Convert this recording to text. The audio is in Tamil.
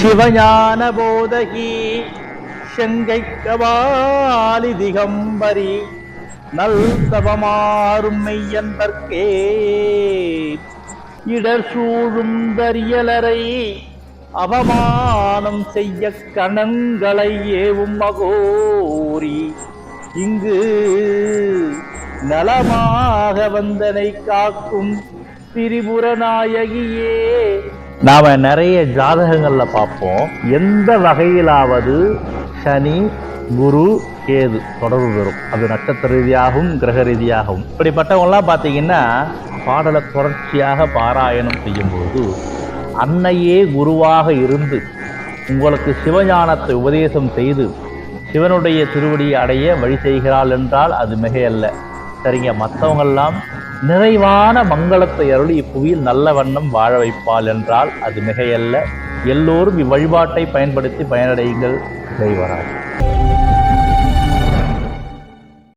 சிவஞான போதகி செங்கை கவாலி திகம்பரி நல் தவமாறும் இடர் சூழும் தரியலரை அவமானம் செய்ய கணங்களை ஏவும் மகோரி. இங்கு நலமாக வந்தனை காக்கும் திரிபுரநாயகியே. நாம நிறைய ஜாதகங்கள்ல பார்ப்போம். எந்த வகையிலாவது சனி குரு கேது தொடர்பு பெறும். அது நட்சத்திர ரீதியாகவும் கிரக ரீதியாகவும். இப்படிப்பட்டவங்கலாம் பார்த்தீங்கன்னா பாடலை தொடர்ச்சியாக பாராயணம் செய்யும்போது அன்னையே குருவாக இருந்து உங்களுக்கு சிவஞானத்தை உபதேசம் செய்து சிவனுடைய திருவடியை அடைய வழி செய்கிறாள் என்றால் அது மிகையல்ல. தரீங்க. மற்றவங்கெல்லாம் நிறைவான மங்களத்தை அருளி இப்புவியில் நல்ல வண்ணம் வாழ வைப்பாள் என்றால் அது மிகையல்ல. எல்லோரும் இவ்வழிபாட்டை பயன்படுத்தி பயனடையுங்கள். இறைவராய்